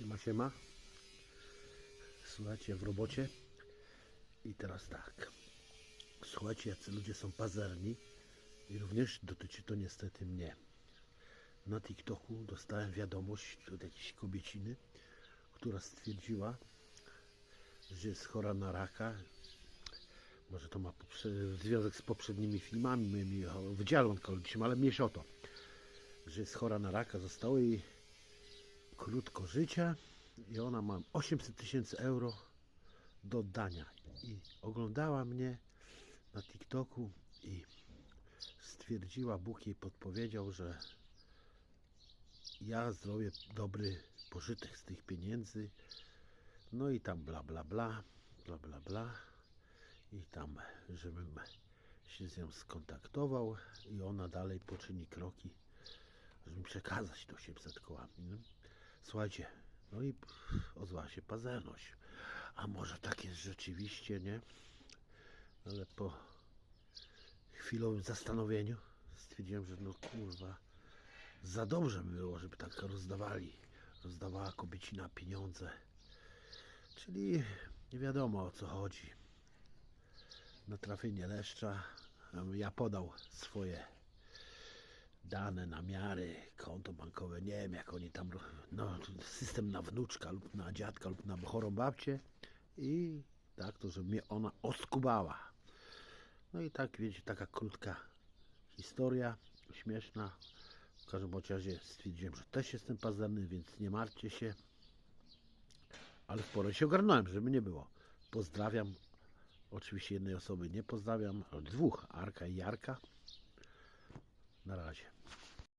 Siema, siema. Słuchajcie, w robocie. I teraz tak. Słuchajcie, jacy ludzie są pazerni. I również dotyczy to niestety mnie. Na TikToku dostałem wiadomość od jakiejś kobieciny, która stwierdziła, że jest chora na raka. Może to ma związek z poprzednimi filmami moimi o wydziale onkologicznym, ale mniejsza o to. Że jest chora na raka, zostało jej krótko życia i ona ma 800 tysięcy euro do oddania. I oglądała mnie na TikToku i stwierdziła, Bóg jej podpowiedział, że ja zrobię dobry pożytek z tych pieniędzy. No i tam bla bla bla, bla bla bla. I tam, żebym się z nią skontaktował i ona dalej poczyni kroki, żeby przekazać to 800 kołami. Słuchajcie, no i ozwała się pazerność. A może tak jest rzeczywiście, nie? Ale po chwilowym zastanowieniu stwierdziłem, że no kurwa, za dobrze by było, żeby tak rozdawali, rozdawała kobiecina pieniądze. Czyli nie wiadomo o co chodzi. Na trafienie leszcza ja podał swoje dane, namiary, konto bankowe, nie wiem jak oni tam, no system na wnuczka lub na dziadka lub na chorą babcię i tak to, żeby mnie ona oskubała. No i tak, wiecie, taka krótka historia, śmieszna. W każdym razie stwierdziłem, że też jestem pazerny, więc nie martwcie się. Ale w porę się ogarnąłem, żeby nie było. Pozdrawiam. Oczywiście jednej osoby nie pozdrawiam, ale dwóch, Arka i Jarka. Na razie.